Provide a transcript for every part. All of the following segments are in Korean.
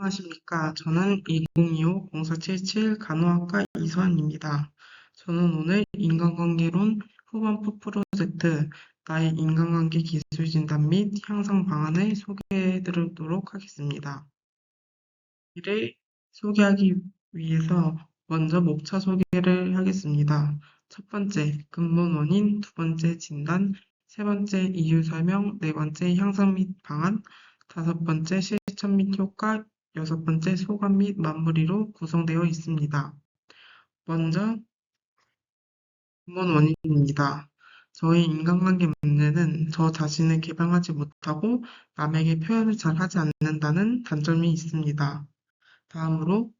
안녕하십니까. 저는 2025-0477 간호학과 이수환입니다. 저는 오늘 인간관계론 후반부 프로젝트 나의 인간관계 기술 진단 및 향상 방안을 소개해 드리도록 하겠습니다. 이를 소개하기 위해서 먼저 목차 소개를 하겠습니다. 첫 번째, 근본 원인, 두 번째, 진단, 세 번째, 이유 설명, 네 번째, 향상 및 방안, 다섯 번째, 실천 및 효과, 여섯 번째, 소감 및 마무리로 구성되어 있습니다. 먼저 근본 원인입니다. 저의 인간관계 문제는 저 자신을 개방하지 못하고 남에게 표현을 잘 하지 않는다는 단점이 있습니다. 다음으로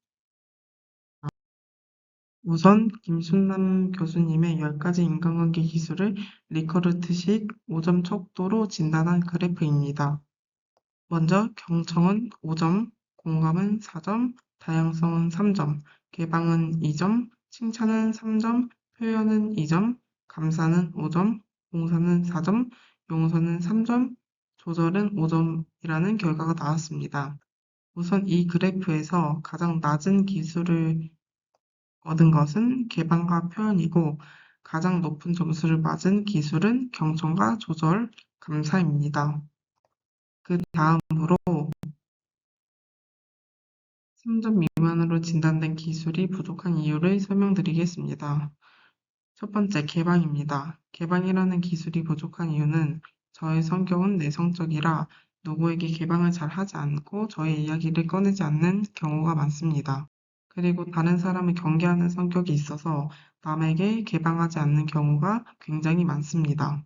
우선 김순남 교수님의 열 가지 인간관계 기술을 리커르트식 5점 척도로 진단한 그래프입니다. 먼저 경청은 5점, 공감은 4점, 다양성은 3점, 개방은 2점, 칭찬은 3점, 표현은 2점, 감사는 5점, 봉사는 4점, 용서는 3점, 조절은 5점이라는 결과가 나왔습니다. 우선 이 그래프에서 가장 낮은 기술을 얻은 것은 개방과 표현이고 가장 높은 점수를 맞은 기술은 경청과 조절, 감사입니다. 그 다음으로 3점 미만으로 진단된 기술이 부족한 이유를 설명드리겠습니다. 첫 번째, 개방입니다. 개방이라는 기술이 부족한 이유는 저의 성격은 내성적이라 누구에게 개방을 잘 하지 않고 저의 이야기를 꺼내지 않는 경우가 많습니다. 그리고 다른 사람을 경계하는 성격이 있어서 남에게 개방하지 않는 경우가 굉장히 많습니다.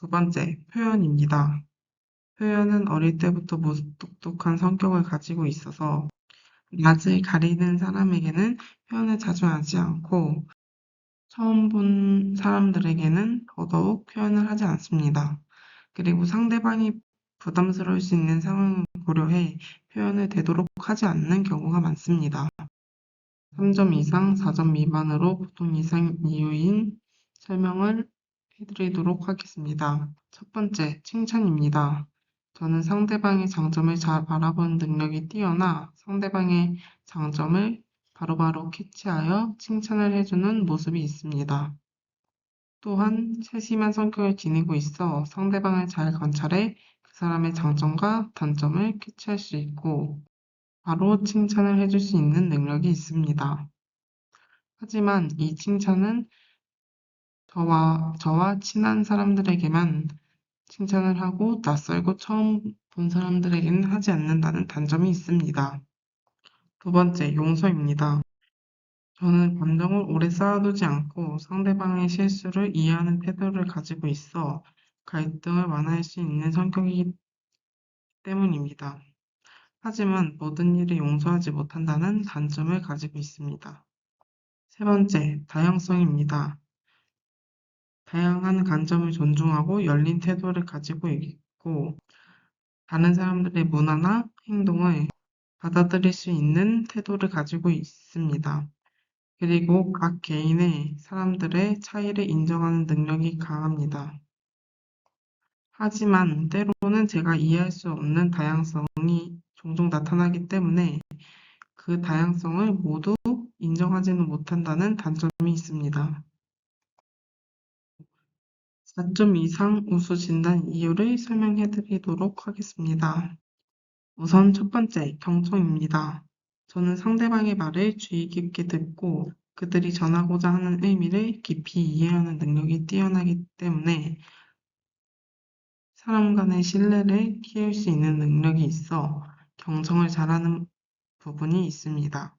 두 번째, 표현입니다. 표현은 어릴 때부터 무뚝뚝한 성격을 가지고 있어서 낯을 가리는 사람에게는 표현을 자주 하지 않고 처음 본 사람들에게는 더더욱 표현을 하지 않습니다. 그리고 상대방이 부담스러울 수 있는 상황을 고려해 표현을 되도록 하지 않는 경우가 많습니다. 3점 이상, 4점 미만으로 보통 이상 이유인 설명을 해드리도록 하겠습니다. 첫 번째, 칭찬입니다. 저는 상대방의 장점을 잘 알아보는 능력이 뛰어나 상대방의 장점을 바로바로 캐치하여 칭찬을 해주는 모습이 있습니다. 또한 세심한 성격을 지니고 있어 상대방을 잘 관찰해 그 사람의 장점과 단점을 캐치할 수 있고 바로 칭찬을 해줄 수 있는 능력이 있습니다. 하지만 이 칭찬은 저와, 저와 친한 사람들에게만 칭찬을 하고 낯설고 처음 본 사람들에게는 하지 않는다는 단점이 있습니다. 두 번째, 용서입니다. 저는 감정을 오래 쌓아두지 않고 상대방의 실수를 이해하는 태도를 가지고 있어 갈등을 완화할 수 있는 성격이기 때문입니다. 하지만 모든 일을 용서하지 못한다는 단점을 가지고 있습니다. 세 번째, 다양성입니다. 다양한 관점을 존중하고 열린 태도를 가지고 있고 다른 사람들의 문화나 행동을 받아들일 수 있는 태도를 가지고 있습니다. 그리고 각 개인의 사람들의 차이를 인정하는 능력이 강합니다. 하지만 때로는 제가 이해할 수 없는 다양성이 종종 나타나기 때문에 그 다양성을 모두 인정하지는 못한다는 단점이 있습니다. 4점 이상 우수 진단 이유를 설명해 드리도록 하겠습니다. 우선 첫 번째, 경청입니다. 저는 상대방의 말을 주의 깊게 듣고 그들이 전하고자 하는 의미를 깊이 이해하는 능력이 뛰어나기 때문에 사람 간의 신뢰를 키울 수 있는 능력이 있어 경청을 잘하는 부분이 있습니다.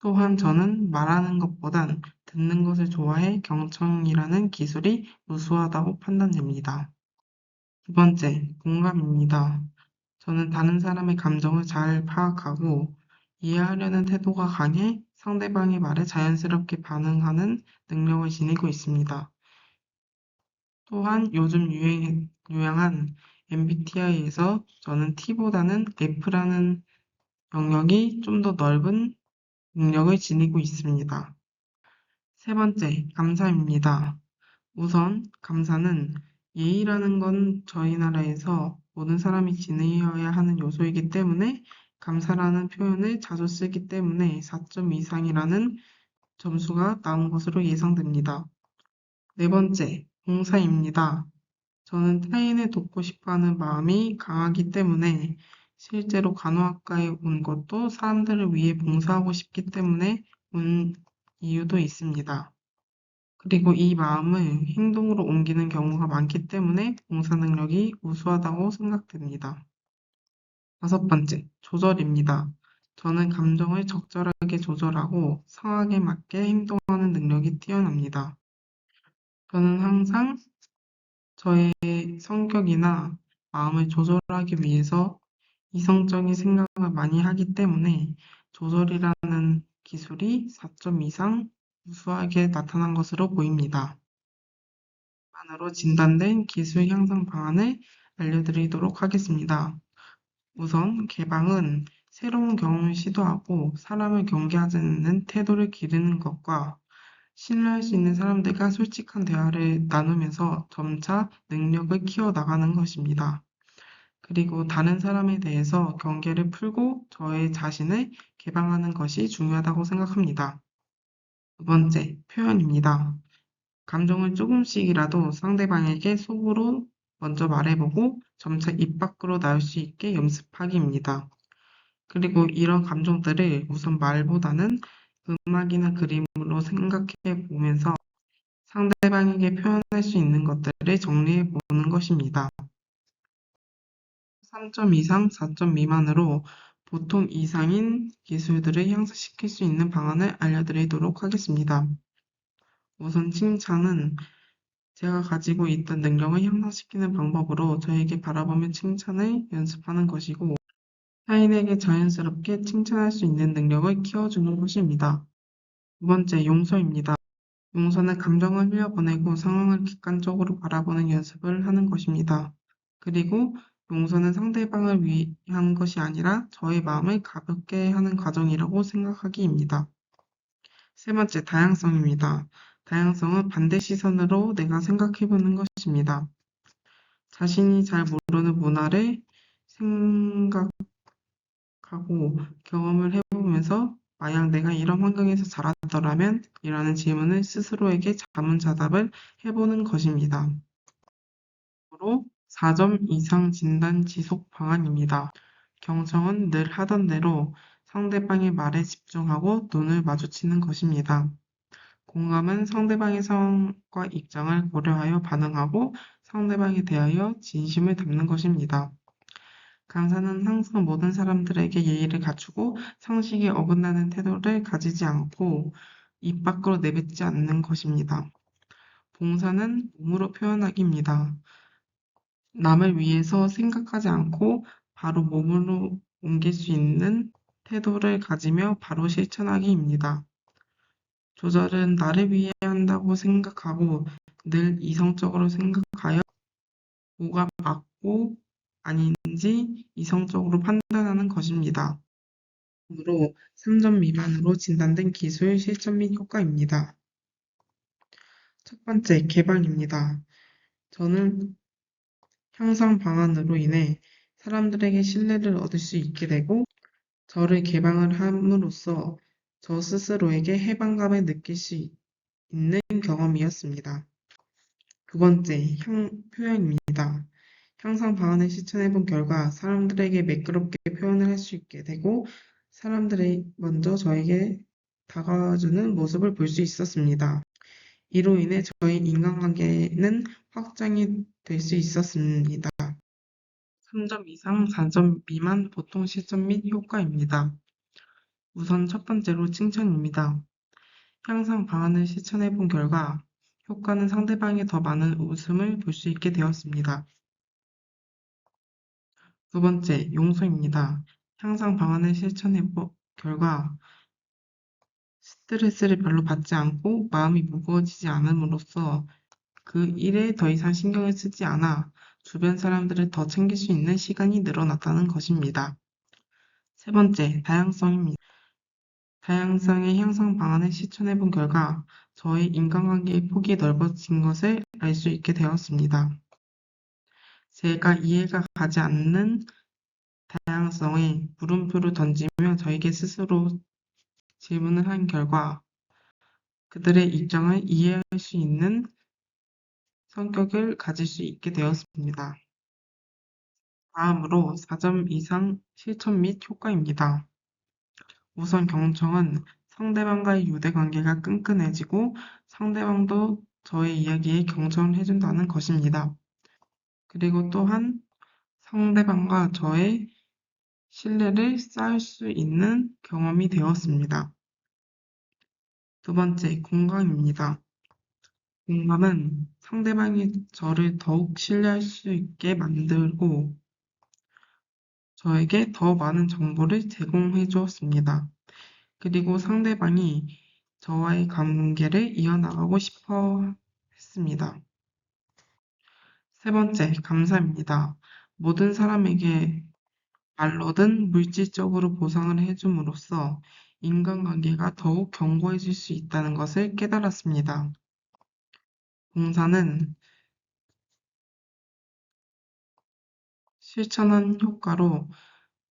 또한 저는 말하는 것보단 듣는 것을 좋아해 경청이라는 기술이 우수하다고 판단됩니다. 두 번째, 공감입니다. 저는 다른 사람의 감정을 잘 파악하고 이해하려는 태도가 강해 상대방의 말에 자연스럽게 반응하는 능력을 지니고 있습니다. 또한 요즘 유행, 유행한 MBTI에서 저는 T보다는 F라는 영역이 좀 더 넓은 능력을 지니고 있습니다. 세 번째, 감사입니다. 우선 감사는 예의라는 건 저희 나라에서 모든 사람이 지내어야 하는 요소이기 때문에 감사라는 표현을 자주 쓰기 때문에 4점 이상이라는 점수가 나온 것으로 예상됩니다. 네 번째, 봉사입니다. 저는 타인을 돕고 싶어하는 마음이 강하기 때문에 실제로 간호학과에 온 것도 사람들을 위해 봉사하고 싶기 때문에 온 이유도 있습니다. 그리고 이 마음을 행동으로 옮기는 경우가 많기 때문에 봉사 능력이 우수하다고 생각됩니다. 다섯 번째, 조절입니다. 저는 감정을 적절하게 조절하고 상황에 맞게 행동하는 능력이 뛰어납니다. 저는 항상 저의 성격이나 마음을 조절하기 위해서 이성적인 생각을 많이 하기 때문에 조절이라는 기술이 4점 이상 우수하게 나타난 것으로 보입니다. 만으로 진단된 기술 향상 방안을 알려드리도록 하겠습니다. 우선 개방은 새로운 경험을 시도하고 사람을 경계하지 않는 태도를 기르는 것과 신뢰할 수 있는 사람들과 솔직한 대화를 나누면서 점차 능력을 키워나가는 것입니다. 그리고 다른 사람에 대해서 경계를 풀고 저의 자신을 개방하는 것이 중요하다고 생각합니다. 두 번째, 표현입니다. 감정을 조금씩이라도 상대방에게 속으로 먼저 말해보고 점차 입 밖으로 나올 수 있게 연습하기입니다. 그리고 이런 감정들을 우선 말보다는 음악이나 그림으로 생각해 보면서 상대방에게 표현할 수 있는 것들을 정리해 보는 것입니다. 3점 이상, 4점 미만으로 보통 이상인 기술들을 향상시킬 수 있는 방안을 알려드리도록 하겠습니다. 우선 칭찬은 제가 가지고 있던 능력을 향상시키는 방법으로 저에게 바라보며 칭찬을 연습하는 것이고 타인에게 자연스럽게 칭찬할 수 있는 능력을 키워주는 것입니다. 두 번째, 용서입니다. 용서는 감정을 흘려보내고 상황을 객관적으로 바라보는 연습을 하는 것입니다. 그리고 용서는 상대방을 위한 것이 아니라 저의 마음을 가볍게 하는 과정이라고 생각하기입니다. 세 번째, 다양성입니다. 다양성은 반대 시선으로 내가 생각해보는 것입니다. 자신이 잘 모르는 문화를 생각하고 경험을 해보면서 만약 내가 이런 환경에서 자랐더라면 이라는 질문을 스스로에게 자문자답을 해보는 것입니다. 4점 이상 진단 지속 방안입니다. 경청은 늘 하던 대로 상대방의 말에 집중하고 눈을 마주치는 것입니다. 공감은 상대방의 상황과 입장을 고려하여 반응하고 상대방에 대하여 진심을 담는 것입니다. 감사는 항상 모든 사람들에게 예의를 갖추고 상식에 어긋나는 태도를 가지지 않고 입 밖으로 내뱉지 않는 것입니다. 봉사는 몸으로 표현하기입니다. 남을 위해서 생각하지 않고 바로 몸으로 옮길 수 있는 태도를 가지며 바로 실천하기입니다. 조절은 나를 위해 한다고 생각하고 늘 이성적으로 생각하여 뭐가 맞고 아닌지 이성적으로 판단하는 것입니다. 으로 3점 미만으로 진단된 기술 실천 및 효과입니다. 첫 번째, 개방입니다. 저는 향상 방안으로 인해 사람들에게 신뢰를 얻을 수 있게 되고 저를 개방을 함으로써 저 스스로에게 해방감을 느낄 수 있는 경험이었습니다. 두 번째, 향, 표현입니다. 향상 방안을 실천해 본 결과 사람들에게 매끄럽게 표현을 할 수 있게 되고 사람들이 먼저 저에게 다가와주는 모습을 볼 수 있었습니다. 이로 인해 저희 인간관계는 확장이 될 수 있었습니다. 3점 이상, 4점 미만 보통 시점 및 효과입니다. 우선 첫 번째로 칭찬입니다. 향상 방안을 실천해 본 결과 효과는 상대방이 더 많은 웃음을 볼 수 있게 되었습니다. 두 번째, 용서입니다. 향상 방안을 실천해 본 결과 스트레스를 별로 받지 않고 마음이 무거워지지 않음으로써 그 일에 더 이상 신경을 쓰지 않아 주변 사람들을 더 챙길 수 있는 시간이 늘어났다는 것입니다. 세 번째, 다양성입니다. 다양성의 향상 방안을 실천해 본 결과 저의 인간관계의 폭이 넓어진 것을 알 수 있게 되었습니다. 제가 이해가 가지 않는 다양성에 물음표를 던지며 저에게 스스로 질문을 한 결과 그들의 입장을 이해할 수 있는 성격을 가질 수 있게 되었습니다. 다음으로 4점 이상 실천 및 효과입니다. 우선 경청은 상대방과의 유대관계가 끈끈해지고 상대방도 저의 이야기에 경청을 해준다는 것입니다. 그리고 또한 상대방과 저의 신뢰를 쌓을 수 있는 경험이 되었습니다. 두 번째, 공감입니다. 공감은 상대방이 저를 더욱 신뢰할 수 있게 만들고 저에게 더 많은 정보를 제공해 주었습니다. 그리고 상대방이 저와의 관계를 이어나가고 싶어 했습니다. 세 번째, 감사입니다. 모든 사람에게 말로든 물질적으로 보상을 해줌으로써 인간관계가 더욱 견고해질 수 있다는 것을 깨달았습니다. 봉사는 실천한 효과로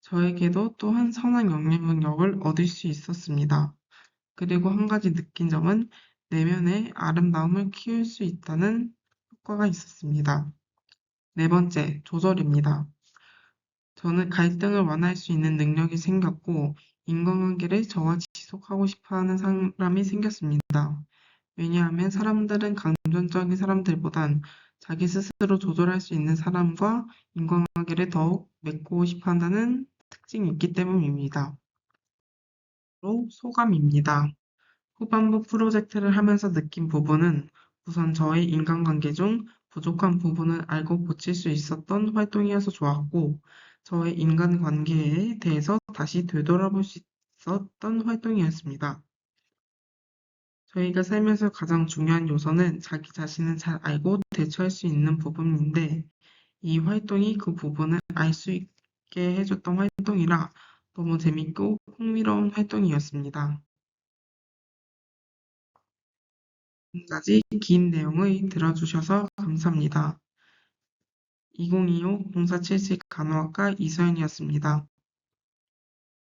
저에게도 또한 선한 영향력을 얻을 수 있었습니다. 그리고 한 가지 느낀 점은 내면의 아름다움을 키울 수 있다는 효과가 있었습니다. 네 번째, 조절입니다. 저는 갈등을 완화할 수 있는 능력이 생겼고 인간관계를 저와 지속하고 싶어 하는 사람이 생겼습니다. 왜냐하면 사람들은 감정적인 사람들보단 자기 스스로 조절할 수 있는 사람과 인간관계를 더욱 맺고 싶어 한다는 특징이 있기 때문입니다. 로 소감입니다. 후반부 프로젝트를 하면서 느낀 부분은 우선 저의 인간관계 중 부족한 부분을 알고 고칠 수 있었던 활동이어서 좋았고, 저의 인간관계에 대해서 다시 되돌아볼 수 있었던 활동이었습니다. 저희가 살면서 가장 중요한 요소는 자기 자신을 잘 알고 대처할 수 있는 부분인데, 이 활동이 그 부분을 알 수 있게 해줬던 활동이라 너무 재밌고 흥미로운 활동이었습니다. 지금까지 긴 내용을 들어주셔서 감사합니다. 2025 공사칠칠 간호학과 이서연이었습니다.